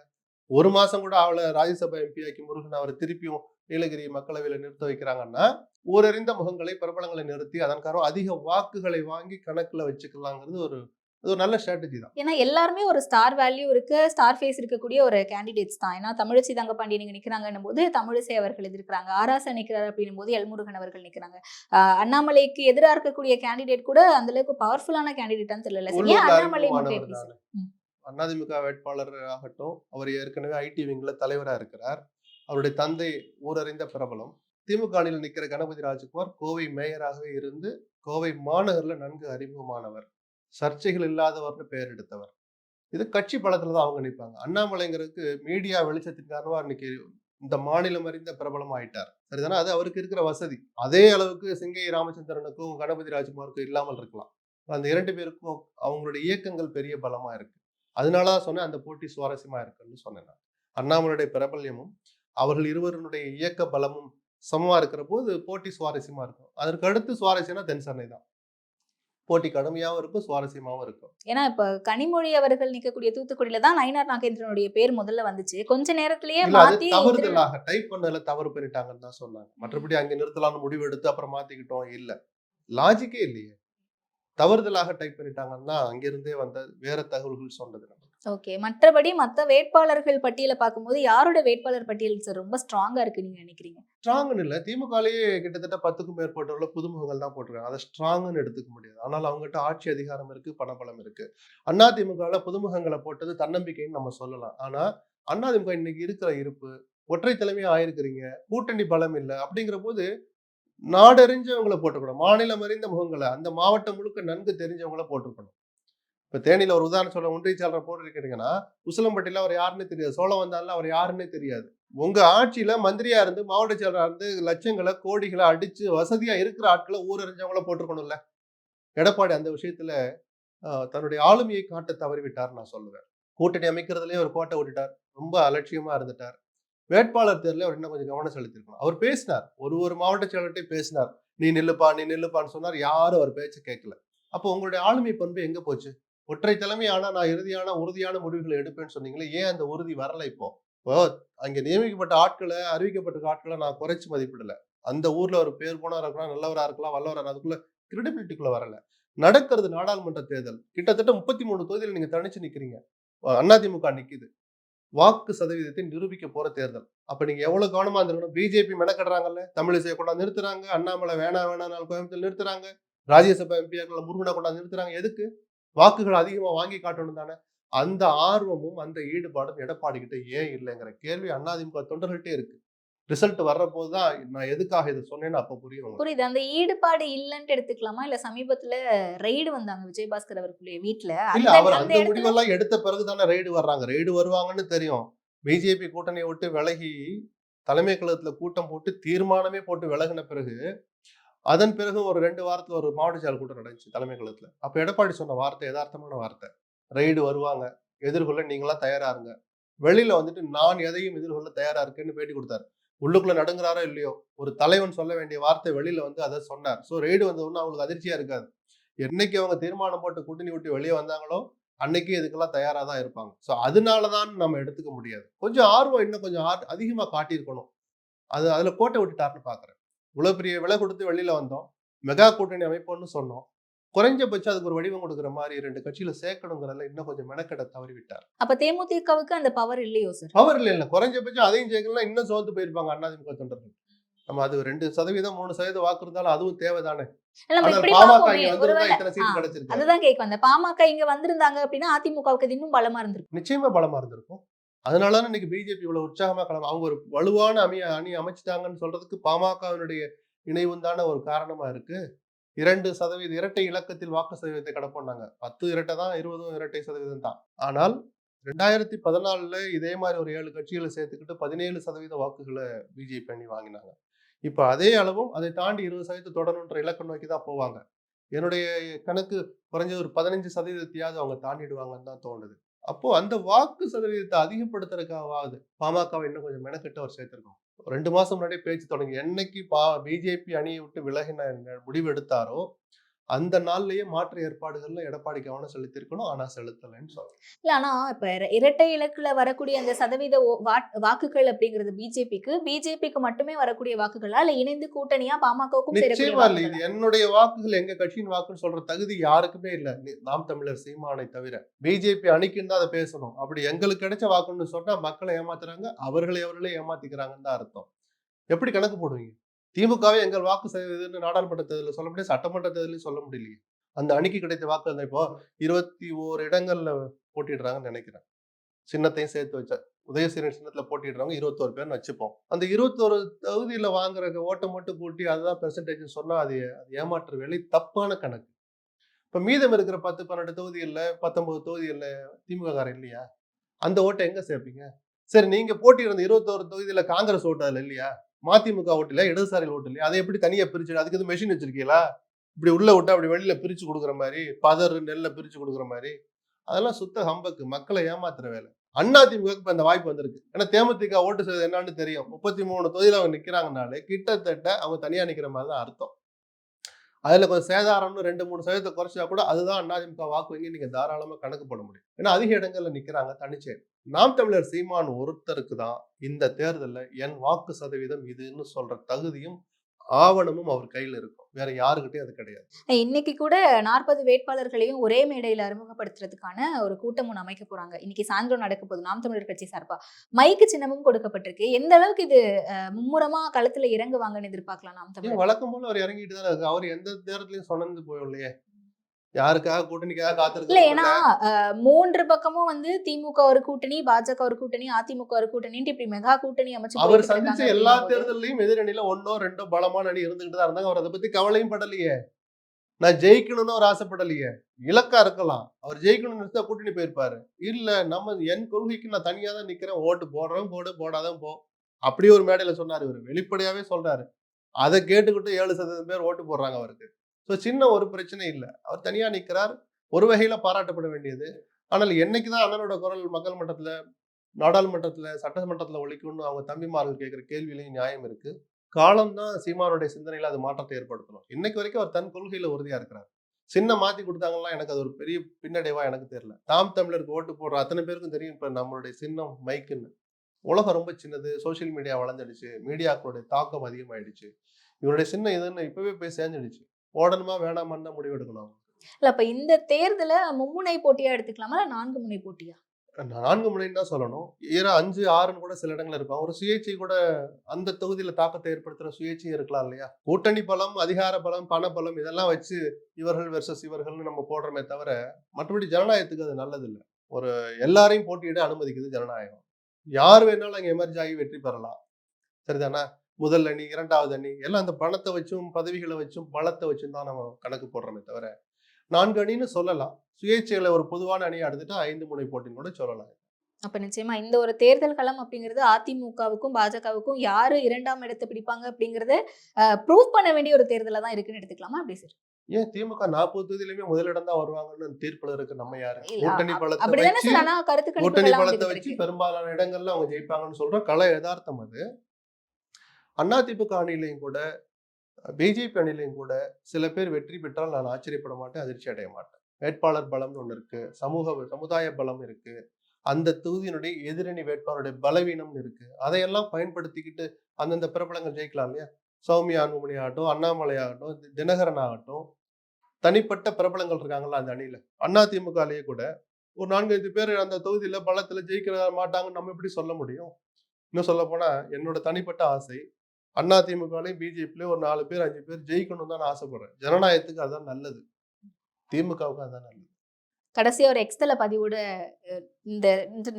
ஒரு மாசம் கூட அவளை ராஜ்யசபா எம்பி ஆக்கி முருகன் அவரை திருப்பியும் நீலகிரி மக்களவையில நிறுத்த வைக்கிறாங்கன்னா ஊரறிந்த முகங்களை பிரபலங்களை நிறுத்தி அதன் காரணம் அதிக வாக்குகளை வாங்கி கணக்குல வச்சுக்கலாங்கிறது ஒரு அது ஒரு நல்ல ஸ்ட்ராட்டஜி தான். ஏன்னா எல்லாருமே ஒரு ஸ்டார் வேல்யூ இருக்கு ஸ்டார் ஃபேஸ் இருக்கக்கூடிய ஒரு கேண்டிடேட்ஸ் தான். ஏன்னா தமிழிசை தங்கப்பாண்டி நீங்க நிக்கிறாங்கன்னும் போது தமிழிசை அவர்கள் எதிர்க்கிறாங்க. ஆராசா நிக்கிறார் அப்படின்னும் போது எல்முருகன் அவர்கள் நிக்கிறாங்க. அண்ணாமலைக்கு எதிராக இருக்கக்கூடிய கேண்டிடேட் கூட அந்த அளவுக்கு பவர்ஃபுல்லான கேண்டிடேட்டான்னு தெரியல. ஏன் அண்ணாமலை. அதிமுக வேட்பாளர் ஆகட்டும் அவர் ஏற்கனவே ஐடி விங்ல தலைவரா இருக்கிறார். அவருடைய தந்தை ஊரறிந்த பிரபலம். திமுக அணியில் நிக்கிற கணபதி ராஜ்குமார் கோவை மேயராகவே இருந்து கோவை மாநகர்ல நன்கு அறிமுகமானவர். சர்ச்சைகள் இல்லாதவர்னு பெயர் எடுத்தவர். இது கட்சி பலத்தில் தான் அவங்க நிற்பாங்க அண்ணாமலைங்கிறதுக்கு மீடியா வெளிச்சத்தின் காரணமாக இன்னைக்கு இந்த மாநிலம் அறிந்த பிரபலம் ஆயிட்டார். சரிதானே? அது அவருக்கு இருக்கிற வசதி. அதே அளவுக்கு சிங்கை ராமச்சந்திரனுக்கும் கணபதி ராஜ்குமாருக்கும் இல்லாமல் இருக்கலாம். அந்த இரண்டு பேருக்கும் அவங்களுடைய இயக்கங்கள் பெரிய பலமாக இருக்கு. அதனால தான் சொன்னேன் அந்த போட்டி சுவாரஸ்யமாக இருக்குன்னு சொன்னேன் நான். அண்ணாமலையுடைய பிரபல்யமும் அவர்கள் இருவருடைய இயக்க பலமும் சமமாக இருக்கிற போது போட்டி சுவாரஸ்யமாக இருக்கும். அதற்கு அடுத்து சுவாரஸ்யம்னா தென்சென்னை தான். போட்டி கடுமையாவும் இருக்கும் சுவாரஸ்யமாவும் இருக்கும். ஏன்னா இப்ப கனிமொழி அவர்கள் நிக்கக்கூடிய தூத்துக்குடியில தான் நயினார் நாகேந்திரனுடைய பேர் முதல்ல வந்துச்சு. கொஞ்ச நேரத்திலேயே மாத்தி தவறுதலாக டைப் பண்ணல தவறு பண்ணிட்டாங்கன்னு தான் சொன்னாங்க. மற்றபடி அங்க நிறுத்தலாம்னு முடிவு எடுத்து அப்புறம் மாத்திக்கிட்டோம் இல்ல. லாஜிக்கே இல்லையே. தவறுதலாக டைப் பண்ணிட்டாங்கன்னா அங்கிருந்தே வந்த வேற தகவல்கள் சொன்னது ஓகே மற்றபடி மத்த வேட்பாளர்கள் பட்டியலை பார்க்கும்போது யாரோட வேட்பாளர் பட்டியல் சார் ரொம்ப ஸ்ட்ராங்கா இருக்கு நீங்க நினைக்கிறீங்க? ஸ்ட்ராங்னு இல்லை. திமுகலேயே கிட்டத்தட்ட பத்துக்கும் மேற்பட்டவர்கள புதுமுகங்கள் தான் போட்டிருக்காங்க. அதை ஸ்ட்ராங்னு எடுத்துக்க முடியாது. ஆனால் அவங்ககிட்ட ஆட்சி அதிகாரம் இருக்கு பணபலம் இருக்கு. அண்ணா திமுகவில் புதுமுகங்களை போட்டது தன்னம்பிக்கைன்னு நம்ம சொல்லலாம். ஆனால் அண்ணா திமுக இன்னைக்கு இருக்கிற இருப்பு ஒற்றை தலைமையாக ஆயிருக்கிறீங்க கூட்டணி பலம் இல்லை அப்படிங்கிற போது நாடறிஞ்சவங்களை போட்டுக்கணும். மாநிலம் அறிந்த முகங்களை அந்த மாவட்டம் முழுக்க நன்கு தெரிஞ்சவங்கள போட்டிருக்கணும் இப்போ தேனியில் ஒரு உதாரணம் சொல்ல ஒன்றிய செயலரை போட்டிருக்கிறீங்கன்னா உசிலம்பட்டியில் அவர் யாருன்னே தெரியாது. சோழ வந்தாலும் அவர் யாருன்னே தெரியாது. உங்க ஆட்சியில மந்திரியா இருந்து மாவட்ட செயலரா இருந்து லட்சங்களை கோடிகளை அடிச்சு வசதியா இருக்கிற ஆட்களை ஊரறிஞ்சவங்கள போட்டிருக்கணும்ல. எடப்பாடி அந்த விஷயத்துல தன்னுடைய ஆளுமையை காட்ட தவறிவிட்டார் நான் சொல்லுவேன். கூட்டணி அமைக்கிறதுலேயே ஒரு கோட்டை விட்டுட்டார் ரொம்ப அலட்சியமா இருந்துட்டார். வேட்பாளர் தேர்தலில் அவர் இன்னும் கொஞ்சம் கவனம் செலுத்திருக்கணும் அவர் பேசினார். ஒரு ஒரு மாவட்ட செயலர்கிட்டையும் பேசினார். நீ நில்லுப்பா நீ நில்லுப்பான்னு சொன்னார். யாரும் அவர் பேச்சை கேட்கல. அப்போ உங்களுடைய ஆளுமை பண்பு எங்க போச்சு? ஒற்றை தலைமை நான் இறுதியான உறுதியான முடிவுகளை எடுப்பேன்னு சொன்னீங்களே ஏன் அந்த உறுதி வரல இப்போ? இப்போ அங்கே நியமிக்கப்பட்ட ஆட்களை அறிவிக்கப்பட்ட ஆட்களை நான் குறைச்சி மதிப்பிடல. அந்த ஊர்ல ஒரு பேர் போனா இருக்கலாம் நல்லவரா இருக்கலாம் வல்லவரா அதுக்குள்ள கிரெடிபிலிட்டிக்குள்ள வரல. நடக்கிறது நாடாளுமன்ற தேர்தல். கிட்டத்தட்ட முப்பத்தி மூணு தொகுதியில் நீங்க தனிச்சு நிக்கிறீங்க. அதிமுக நிக்குது. வாக்கு சதவீதத்தை நிரூபிக்க போற தேர்தல். அப்ப நீங்க எவ்வளவு கவனமா இருந்திருக்கணும் பிஜேபி மெனக்கடுறாங்கல்ல. தமிழிசையை கொண்டாந்து நிறுத்துறாங்க. அண்ணாமலை வேணா வேணா நாள் கோயம்புத்தூர் நிறுத்துறாங்க. ராஜ்யசபா எம்பியாக்களை முருகனை கொண்டாந்து நிறுத்துறாங்க. எதுக்கு? வாக்குகள் அதிகமா வாங்கி காட்டணும் தானே. அந்த ஆர்வமும் அந்த ஈடுபாடும் எடப்பாடி கிட்ட ஏன் இல்லைங்கிற கேள்வி அதிமுக தொண்டர்கள்ட்டே இருக்கு. ரிசல்ட் வர்ற போதுதான் நான் எதுக்காக இதை சொன்னேன்னு அப்ப புரியும். புரியுது. அந்த ஈடுபாடு இல்லைன்ட்டு எடுத்துக்கலாமா? இல்ல சமீபத்துல ரைடு வந்தாங்க விஜயபாஸ்கர் அவர்களுடைய வீட்டுல இல்ல அவர் அந்த முடிவெல்லாம் எடுத்த பிறகுதானே ரைடு வர்றாங்க. ரைடு வருவாங்கன்னு தெரியும். பிஜேபி கூட்டணியை விட்டு விலகி தலைமை கழகத்துல கூட்டம் போட்டு தீர்மானமே போட்டு விலகின பிறகு அதன் பிறகு ஒரு ரெண்டு வாரத்துல ஒரு மாவட்ட செயல் கூட்டம் நடந்துச்சு தலைமை கழகத்துல. அப்ப எடப்பாடி சொன்ன வார்த்தை யதார்த்தமான வார்த்தை. ரைடு வருவாங்க. எதிர்கொள்ள நீங்களாம் தயாரா இருங்க. வெளியில வந்துட்டு நான் எதையும் எதிர்கொள்ள தயாரா இருக்கேன்னு பேட்டி கொடுத்தாரு. உள்ளுக்குள்ள நடுங்குறாரோ இல்லையோ ஒரு தலைவன் சொல்ல வேண்டிய வார்த்தை வெளியில வந்து அதை சொன்னார். ஸோ ரைடு வந்த அவங்களுக்கு அதிர்ச்சியா இருக்காது. என்னைக்கு அவங்க தீர்மானம் போட்டு கூட்டணி விட்டு வெளியே வந்தாங்களோ அன்னைக்கு இதுக்கெல்லாம் தயாரா தான் இருப்பாங்க. ஸோ அதனாலதான் நம்ம எடுத்துக்க முடியாது. கொஞ்சம் ஆர்வம் இன்னும் கொஞ்சம் ஆர் அதிகமா காட்டியிருக்கணும். அது அதுல கோட்டை விட்டுட்டாருன்னு பாக்குறேன். இவ்வளவு பெரிய விலை கொடுத்து வெளியில வந்தோம். மெகா கூட்டணி அமைப்போம்னு சொன்னோம். குறைஞ்சபட்சம் அதுக்கு ஒரு வடிவம் கொடுக்குற மாதிரி ரெண்டு கட்சியில சேர்க்கணுங்கிறதுல இன்னும் கொஞ்சம் மெனக்கெட தவறி விட்டார் அப்ப தேமுதிகவுக்கு அந்த பவர் இல்லையோ சார் பவர் இல்லை இல்லை. குறைஞ்சபட்சம் அதையும் சேர்க்கலாம் இன்னும் சோர்ந்து போயிருப்பாங்க அண்ணாதிமுக தொண்டர்கள். நம்ம அது ரெண்டு சதவீதம் மூணு சதவீதம் வாக்கு இருந்தாலும் அதுவும் தேவைதானே? அதுதான் கேட்க வந்தேன் பாமக இங்க வந்திருந்தாங்க அப்படின்னா அதிமுகவுக்கு இன்னும் பலமா இருந்திருக்கும். நிச்சயமா பலமா இருந்திருக்கும். அதனால தான் இன்னைக்கு பிஜேபி இவ்வளவு உற்சாகமா கிளம்ப அவங்க ஒரு வலுவான அணி அமைச்சிட்டாங்கன்னு சொல்றதுக்கு பாமகவினுடைய இணைவும் தானே ஒரு காரணமா இருக்கு. இரண்டு சதவீத இரட்டை இலக்கத்தில் வாக்கு சதவீதத்தை கடப்போனாங்க பத்து இரட்டை தான் இருபதும் இரட்டை சதவீதம் தான். ஆனால் ரெண்டாயிரத்தி பதினாலுல இதே மாதிரி ஒரு ஏழு கட்சிகளை சேர்த்துக்கிட்டு பதினேழு சதவீத வாக்குகளை பிஜேபி அணி வாங்கினாங்க. இப்ப அதே அளவும் அதை தாண்டி இருபது சதவீதம் தொடரணுன்ற இலக்கம் நோக்கி தான் போவாங்க. என்னுடைய கணக்கு குறைஞ்சது ஒரு பதினஞ்சு சதவீதத்தையாவது அவங்க தாண்டிடுவாங்கன்னு தான் தோணுது. அப்போ அந்த வாக்கு சதவீதத்தை அதிகப்படுத்துறதுக்காவது பாமகவை இன்னும் கொஞ்சம் மெனக்கெட்டு அவர் சேர்த்திருக்கோம். ரெண்டு மாசம் முன்னாடியே பேச்சு தொடங்கி என்னைக்கு பா பிஜேபி அணியை விட்டு விலகின முடிவு எடுத்தாரோ அந்த நாள்லயே மாற்று ஏற்பாடுகள்ல எடப்பாடி கவனம் செலுத்தியிருக்கணும். ஆனா செலுத்தலைன்னு சொல்றேன் இல்ல ஆனா இப்ப இர- இரட்டை இலக்குல வரக்கூடிய அந்த சதவீத வாக்குகள் அப்படிங்கிறது பிஜேபிக்கு பிஜேபிக்கு மட்டுமே வரக்கூடிய வாக்குகளா? இல்ல இணைந்து கூட்டணியா பாமகவுக்கும் நிச்சயமா இல்ல. இது? என்னுடைய வாக்குகள் எங்க கட்சியின் வாக்குன்னு சொல்ற தகுதி யாருக்குமே இல்ல. நாம் தமிழர் சீமானை தவிர. பிஜேபி அணிக்குன்னு தான் அதை பேசணும். அப்படி எங்களுக்கு கிடைச்ச வாக்குன்னு சொன்னா மக்களை ஏமாத்துறாங்க அவர்களை அவர்களே ஏமாத்திக்கிறாங்கன்னு தான் அர்த்தம். எப்படி கணக்கு போடுவீங்க? திமுகவே எங்கள் வாக்கு சதவீதம்னு நாடாளுமன்ற தேர்தலில் சொல்ல முடியாது சட்டமன்ற தேர்தலையும் சொல்ல முடியலையே. அந்த அணிக்கு கிடைத்த வாக்கு அந்த இப்போ இருபத்தி ஓரு இடங்கள்ல போட்டிடுறாங்கன்னு நினைக்கிறேன். சின்னத்தையும் சேர்த்து வச்ச உதயசீரன் சின்னத்துல போட்டிடுறவங்க இருபத்தோரு பேர்னு வச்சுப்போம். அந்த இருபத்தோரு தகுதியில வாங்குற ஓட்டை மட்டும் கூட்டி அதுதான் பெர்சன்டேஜ் சொன்னா அது அது ஏமாற்று வேலை தப்பான கணக்கு. இப்ப மீதம் இருக்கிற பத்து பன்னெண்டு தொகுதிகளில் பத்தொன்பது தொகுதிகளில் திமுக காரன் இல்லையா? அந்த ஓட்டை எங்க சேர்ப்பீங்க? சரி நீங்க போட்டியிருந்த இருபத்தோரு தொகுதியில காங்கிரஸ் ஓட்டு அதுல இல்லையா? மதிமுக ஓட்டு இல்லையா இடதுசாரிகள் ஓட்டு இல்லையா அதை எப்படி தனியா பிரிச்சு அதுக்கு எதுவும் மெஷின் வச்சிருக்கீங்களா? இப்படி உள்ள விட்டா அப்படி வெளியில பிரிச்சு கொடுக்குற மாதிரி பதர் நெல்லை பிரிச்சு கொடுக்குற மாதிரி. அதெல்லாம் சுத்த ஹம்பக்கு மக்களை ஏமாத்துற வேலை. அண்ணா இப்போ இப்ப அந்த வாய்ப்பு வந்திருக்கு. ஏன்னா தேமுதிக ஓட்டு செய்வது என்னன்னு தெரியும். முப்பத்தி மூணு தொகுதியில் அவங்க நிக்கிறாங்கனாலே கிட்டத்தட்ட அவங்க தனியா நிக்கிற மாதிரி தான் அர்த்தம். அதுல கொஞ்சம் சேதாரம்னு ரெண்டு மூணு சதவீதத்தை குறைச்சா கூட அதுதான் அதிமுக வாக்கு வங்கி நீங்க தாராளமா கணக்கு போட முடியும். ஏன்னா அதிக இடங்கள்ல நிக்கிறாங்க தனிச்சே நாம் தமிழர் சீமான் ஒருத்தருக்கு தான் இந்த தேர்தல்ல என் வாக்கு சதவீதம் இதுன்னு சொல்ற தகுதியும் ஆவணமும் அவர் கையில இருக்கும். வேற யாருக்கிட்டையும் அது கிடையாது. இன்னைக்கு கூட நாற்பது வேட்பாளர்களையும் ஒரே மேடையில அறிமுகப்படுத்துறதுக்கான ஒரு கூட்டம் ஒன்று அமைக்க போறாங்க. இன்னைக்கு சாயந்தரம் நடக்க போகுது நாம் தமிழர் கட்சி சார்பா. மைக்கு சின்னமும் கொடுக்கப்பட்டிருக்கு. எந்த அளவுக்கு இது அஹ், மும்முரமா களத்துல இறங்குவாங்கன்னு எதிர்பார்க்கலாம் நாம் தமிழர்? வழக்கம் போல அவர் இறங்கிட்டு தான் இருக்கு. அவர் எந்த தேர்தலையும் சொன்னது போயிடலையே யாருக்காக கூட்டணிக்காக இல்ல காத்திருக்கு ஏன்னா அஹ், மூன்று பக்கமும் வந்து திமுக ஒரு கூட்டணி பாஜக ஒரு கூட்டணி அதிமுக ஒரு கூட்டணின்ட்டு இப்படி மெகா கூட்டணி அமைச்சு அவர் சந்திச்ச எல்லா தேர்தலையும் எதிரணியில ஒன்னோ ரெண்டோ பலமான அணி இருந்துகிட்டு தான் இருந்தாங்க. அவர் அதை பத்தி கவலையும் படலையே. நான் ஜெயிக்கணும்னு அவர் ஆசைப்படலையே. இலக்கா இருக்கலாம். அவர் ஜெயிக்கணும்னு நினைச்சா கூட்டணி போயிருப்பாரு. இல்ல நம்ம என் கொள்கைக்கு நான் தனியா தான் நிக்கிறேன். ஓட்டு போடுறேன் போடு போடாதான் போ. அப்படி ஒரு மேடையில சொன்னாரு இவர். வெளிப்படையாவே சொல்றாரு. அதை கேட்டுக்கிட்டு ஏழு சதவீதம் பேர் ஓட்டு போடுறாங்க அவருக்கு. ஸோ சின்ன ஒரு பிரச்சனை இல்லை. அவர் தனியாக நிற்கிறார் ஒரு வகையில் பாராட்டப்பட வேண்டியது. ஆனால் என்னைக்கு தான் அண்ணனோட குரல் மக்கள் மன்றத்தில் நாடாளுமன்றத்தில் சட்டமன்றத்தில் ஒழிக்கணும்னு அவங்க தம்பிமார்கள் கேட்குற கேள்வியிலையும் நியாயம் இருக்குது காலம்தான் சீமானுடைய சிந்தனையில் அது மாற்றத்தை ஏற்படுத்தணும். இன்னைக்கு வரைக்கும் அவர் தன் கொள்கையில் உறுதியாக இருக்கிறார். சின்ன மாற்றி கொடுத்தாங்கன்னா எனக்கு அது ஒரு பெரிய பின்னடைவாக எனக்கு தெரியல. தாம் தமிழருக்கு ஓட்டு போடுற அத்தனை பேருக்கும் தெரியும் இப்போ நம்மளுடைய சின்னம் மைக்குன்னு. உலகம் ரொம்ப சின்னது. சோஷியல் மீடியா வளர்ந்துடுச்சு. மீடியாக்களுடைய தாக்கம் அதிகமாயிடுச்சு. இவருடைய சின்னம் இதுன்னு இப்போவே போய் சேர்ந்துடுச்சு. போடணுமா வேணாமான்னு தான் முடிவெடுக்கணும் இல்ல அப்ப இந்த தேர்தல மும்முனை போட்டியா எடுத்துக்கலாமா? இல்ல நான்கு முனை போட்டியா? நான்கு முனைன்னு தான் சொல்லணும். ஈரா அஞ்சு ஆறுன்னு கூட சில இடங்கள் இருக்கும். ஒரு சுயேட்சை கூட அந்த தொகுதியில தாக்கத்தை ஏற்படுத்துற சுயேட்சையும் இருக்கலாம் இல்லையா? கூட்டணி பலம் அதிகார பலம் பண பலம் இதெல்லாம் வச்சு இவர்கள் வெர்சஸ் இவர்கள்னு நம்ம போடுறோமே தவிர மற்றபடி ஜனநாயகத்துக்கு அது நல்லது இல்லை ஒரு எல்லாரையும் போட்டியிட அனுமதிக்குது ஜனநாயகம். யார் வேணாலும் அங்கே எமர்ஜி ஆகி வெற்றி பெறலாம். சரிதானே? முதல் அணி இரண்டாவது அணி எல்லாம் அந்த பணத்தை வச்சும் பதவிகளை வச்சும் பலத்தை வச்சும் தான் நம்ம கணக்கு போடுறோமே தவிர நான்கு அணின்னு சொல்லலாம். சுயேட்சைகளை ஒரு பொதுவான அணியை எடுத்துட்டு ஐந்து முனை போட்டின்னு கூட சொல்லலாம். அப்ப நிச்சயமா இந்த ஒரு தேர்தல் களம் அப்படிங்கிறது அதிமுகவுக்கும் பாஜகவுக்கும் யாரு இரண்டாம் இடத்தை பிடிப்பாங்க அப்படிங்கறத ப்ரூவ் பண்ண வேண்டிய ஒரு தேர்தலா தான் இருக்குன்னு எடுத்துக்கலாமா அப்படி சார் ஏன் திமுக நாற்பது தொகுதியிலுமே முதலிடம் தான் வருவாங்கன்னு தீர்ப்புல இருக்கு நம்ம யாரு? கூட்டணி பலத்தை கூட்டணி பலத்தை வச்சு. பெரும்பாலான இடங்கள்ல அவங்க ஜெயிப்பாங்கன்னு சொல்றோம். கல யதார்த்தம் அது. அதிமுக அணிலையும் கூட பிஜேபி அணிலையும் கூட சில பேர் வெற்றி பெற்றால் நான் ஆச்சரியப்பட மாட்டேன் அதிர்ச்சி அடைய மாட்டேன். வேட்பாளர் பலம்னு ஒன்று இருக்கு சமூக சமுதாய பலம் இருக்கு அந்த தொகுதியினுடைய எதிரணி வேட்பாளருடைய பலவீனம்னு இருக்கு. அதையெல்லாம் பயன்படுத்திக்கிட்டு அந்தந்த பிரபலங்கள் ஜெயிக்கலாம் இல்லையா? சௌமியா அன்புமணி ஆகட்டும் அண்ணாமலை ஆகட்டும் தினகரன் ஆகட்டும் தனிப்பட்ட பிரபலங்கள் இருக்காங்களா அந்த அணியில. அண்ணா திமுகலேயே கூட ஒரு நான்கைந்து பேர் அந்த தொகுதியில பலத்துல ஜெயிக்க மாட்டாங்கன்னு நம்ம எப்படி சொல்ல முடியும்? இன்னும் சொல்ல போனா என்னோட தனிப்பட்ட ஆசை அண்ணா திமுகலையும் பிஜேபிலையும் ஒரு நாலு பேர் அஞ்சு பேர் ஜெயிக்கணும் தான் நான் ஆசைப்படுறேன். ஜனநாயகத்துக்கு அதான் நல்லது. திமுகவுக்கு அதான் நல்லது. கடைசியா ஒரு எக்ஸ்தல பதிவோட இந்த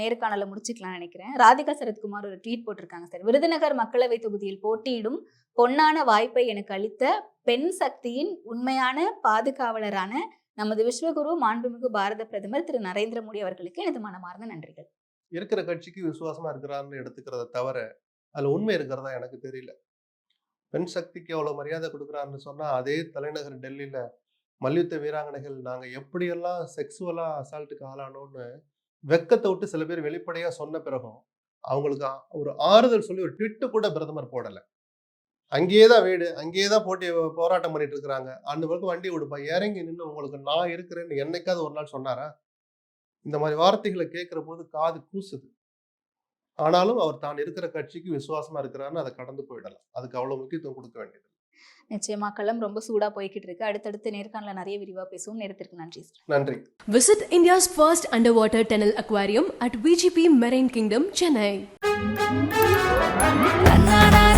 நேர்காணலை முடிச்சுக்கலாம் நினைக்கிறேன். ராதிகா சரத்குமார் ஒரு ட்வீட் போட்டிருக்காங்க சார். விருதுநகர் மக்களவை தொகுதியில் போட்டியிடும் பொன்னான வாய்ப்பை எனக்கு அளித்த பெண் சக்தியின் உண்மையான பாதுகாவலரான நமது விஸ்வகுரு மாண்புமிகு பாரத பிரதமர் திரு. நரேந்திர மோடி அவர்களுக்கு எனது மனமார்ந்த நன்றிகள். இருக்கிற கட்சிக்கு விசுவாசமா இருக்கிறாருன்னு எடுத்துக்கிறத தவிர அதுல உண்மை இருக்கிறதா எனக்கு தெரியல. பெண் சக்திக்கு எவ்வளவு மரியாதை கொடுக்குறாருன்னு சொன்னா அதே தலைநகர் டெல்லியில மல்யுத்த வீராங்கனைகள் நாங்க எப்படியெல்லாம் செக்ஸுவலா அசால்ட்டுக்கு ஆளானோன்னு வெக்கத்தை விட்டு சில பேர் வெளிப்படையா சொன்ன பிறகும் அவங்களுக்கு ஒரு ஆறுதல் சொல்லி ஒரு ட்விட்டு கூட பிரதமர் போடலை. அங்கேயே தான் வீடு அங்கேயே தான் போட்டி போராட்டம் பண்ணிட்டு இருக்கிறாங்க. அந்த பக்கம் வண்டி விடுப்பா இறங்கி நின்று உங்களுக்கு நான் இருக்கிறேன்னு என்னைக்காவது ஒரு நாள் சொன்னாரா? இந்த மாதிரி வார்த்தைகளை கேட்கிற போது காது கூசுது. ஆனாலும் அவர் தான் இருக்கிற கட்சிக்கு விசுவாசமா இருக்கிறாருன்னு அதை கடந்து போயிடலாம். அதுக்கு அவ்வளவு முக்கியத்துவம் கொடுக்க வேண்டியது. நிச்சயமா. களம் ரொம்ப சூடா போய்கிட்டு இருக்கு அடுத்தடுத்து நேர்காணல நிறைய விரிவா பேசுவோம். நேரத்திற்கு நன்றி நன்றி. Visit India's first underwater tunnel aquarium at VGP Marine Kingdom, Chennai. கண்ண